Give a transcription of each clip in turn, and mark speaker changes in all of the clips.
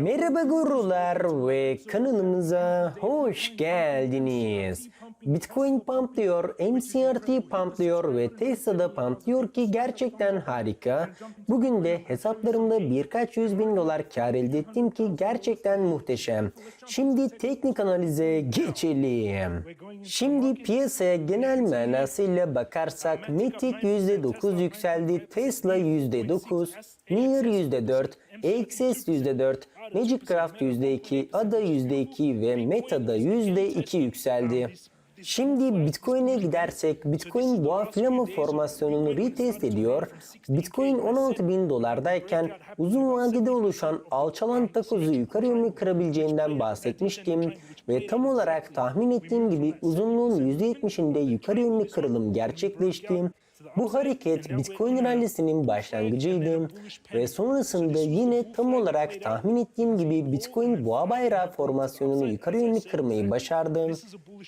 Speaker 1: Merhaba gurular ve kanalımıza hoş geldiniz. Bitcoin pumplıyor, MCRT pumplıyor ve Tesla da pumplıyor ki gerçekten harika. Bugün de hesaplarımda birkaç yüz bin dolar kar elde ettim ki gerçekten muhteşem. Şimdi teknik analize geçelim. Şimdi piyasaya genel manasıyla bakarsak Matic %9 yükseldi, Tesla %9, Near %4, AXS %4, Magicraft %2, ADA %2 ve Meta'da %2 yükseldi. Şimdi Bitcoin'e gidersek Bitcoin boğa flama formasyonunu retest ediyor. Bitcoin 16 bin dolardayken uzun vadede oluşan alçalan takozu yukarı yönlü kırabileceğinden bahsetmiştim. Ve tam olarak tahmin ettiğim gibi uzunluğun %70'inde yukarı yönlü kırılım gerçekleşti. Bu hareket Bitcoin rallisinin başlangıcıydı ve sonrasında yine tam olarak tahmin ettiğim gibi Bitcoin boğa bayrağı formasyonunu yukarı yönlü kırmayı başardı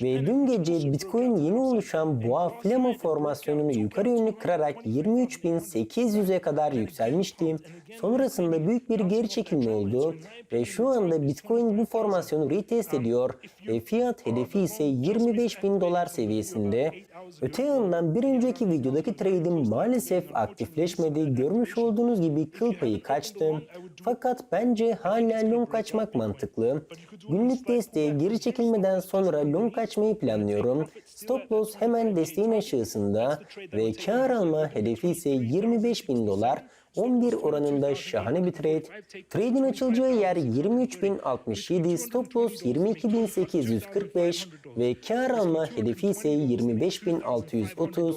Speaker 1: ve dün gece Bitcoin yeni oluşan boğa flama formasyonunu yukarı yönlü kırarak 23.800'e kadar yükselmişti. Sonrasında büyük bir geri çekilme oldu ve şu anda Bitcoin bu formasyonu retest ediyor ve fiyat hedefi ise 25.000 dolar seviyesinde. Öte yandan bir önceki videodaki trade'im maalesef aktifleşmedi. Görmüş olduğunuz gibi kıl payı kaçtı. Fakat bence hala long kaçmak mantıklı. Günlük desteğe geri çekilmeden sonra long kaçmayı planlıyorum. Stop loss hemen desteğin aşağısında ve kar alma hedefi ise 25.000 dolar. 11 oranında şahane bir trade. Trade'in açılacağı yer 23.067, stop loss 22.845 ve kar alma hedefi ise 25.630.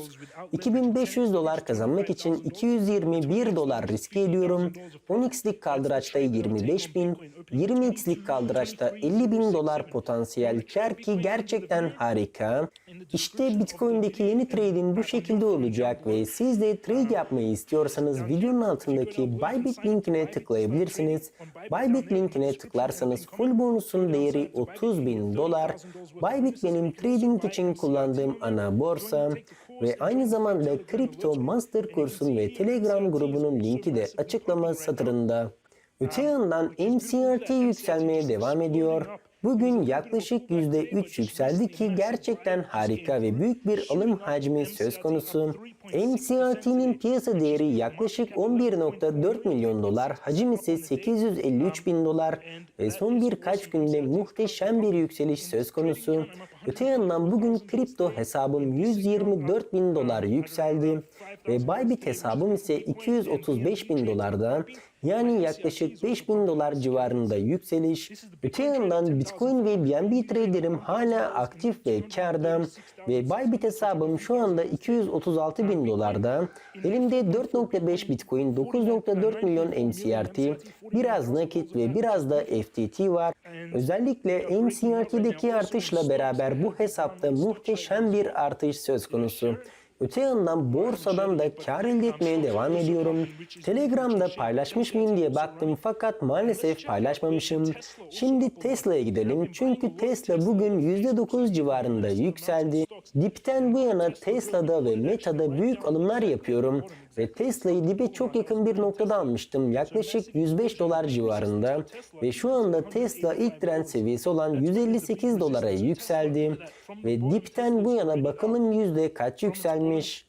Speaker 1: 2500 dolar kazanmak için 221 dolar riske ediyorum. 10x'lik kaldıraçta 25.000, 20x'lik kaldıraçta 50.000 dolar potansiyel kar ki gerçekten harika. İşte Bitcoin'deki yeni trade'in bu şekilde olacak ve siz de trade yapmayı istiyorsanız videonun altındaki Bybit linkine tıklayabilirsiniz. Bybit linkine tıklarsanız full bonusun değeri 30 bin dolar. Bybit benim trading için kullandığım ana borsa ve aynı zamanda kripto master kursum ve telegram grubunun linki de açıklama satırında. Öte yandan MCRT yükselmeye devam ediyor. Bugün yaklaşık %3 yükseldi ki gerçekten harika ve büyük bir alım hacmi söz konusu. MCRT'nin piyasa değeri yaklaşık 11.4 milyon dolar, hacim ise 853 bin dolar ve son birkaç günde muhteşem bir yükseliş söz konusu. Öte yandan bugün kripto hesabım 124 bin dolar yükseldi ve Bybit hesabım ise 235 bin dolarda yani yaklaşık 5000 dolar civarında yükseliş. Öte yandan Bitcoin ve BNB traderim hala aktif ve karda ve Bybit hesabım şu anda 236 bin dolarda. Elimde 4.5 Bitcoin, 9.4 milyon MCRT, biraz nakit ve biraz da FTT var. Özellikle MCRT'deki artışla beraber bu hesapta muhteşem bir artış söz konusu. Öte yandan borsadan da kar elde etmeye devam ediyorum. Telegram'da paylaşmış mıyım diye baktım fakat maalesef paylaşmamışım. Şimdi Tesla'ya gidelim çünkü Tesla bugün %9 civarında yükseldi. Dipten bu yana Tesla'da ve Meta'da büyük alımlar yapıyorum ve Tesla'yı dibe çok yakın bir noktada almıştım. Yaklaşık 105 dolar civarında ve şu anda Tesla ilk trend seviyesi olan 158 dolara yükseldi ve dipten bu yana bakalım yüzde kaç yükselmiş.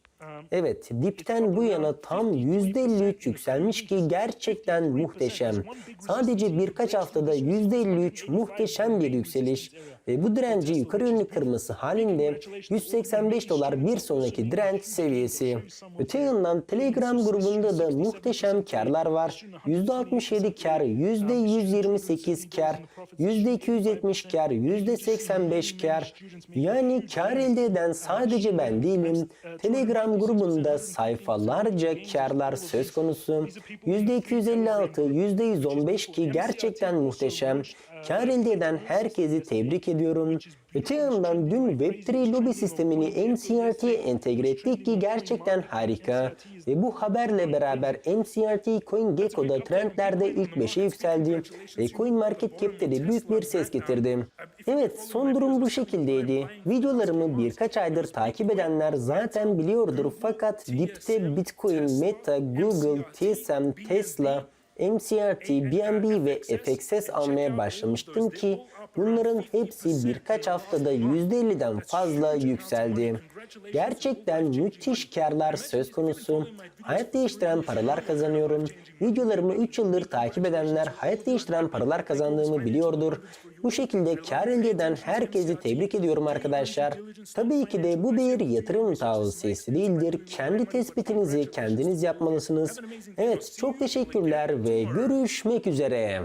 Speaker 1: Evet, dipten bu yana tam %53 yükselmiş ki gerçekten muhteşem. Sadece birkaç haftada %53 muhteşem bir yükseliş ve bu direnci yukarı yönlü kırması halinde 185 dolar bir sonraki direnç seviyesi. Öte yandan Telegram grubunda da muhteşem karlar var. %67 kar, %128 kar, %270 kar, %85 kar. Yani kar elde eden sadece ben değilim. Telegram grubunda sayfalarca karlar söz konusu. %256, %115 ki gerçekten muhteşem. Kar elde eden herkesi tebrik ediyorum. Öte yandan dün Web3 lobi sistemini MCRT'ye entegre ettik ki gerçekten harika. Ve bu haberle beraber MCRT CoinGecko'da trendlerde ilk 5'e yükseldi ve CoinMarketCap'te de büyük bir ses getirdi. Evet son durum bu şekildeydi. Videolarımı birkaç aydır takip edenler zaten biliyordur fakat dipte Bitcoin, Meta, Google, TSM, Tesla MCRT, BNB ve FXS almaya başlamıştım ki bunların hepsi birkaç haftada %50'den fazla yükseldi. Gerçekten müthiş karlar söz konusu. Hayat değiştiren paralar kazanıyorum. Videolarımı 3 yıldır takip edenler hayat değiştiren paralar kazandığımı biliyordur. Bu şekilde kar elde eden herkesi tebrik ediyorum arkadaşlar. Tabii ki de bu bir yatırım tavsiyesi değildir. Kendi tespitinizi kendiniz yapmalısınız. Evet çok teşekkürler ve görüşmek üzere.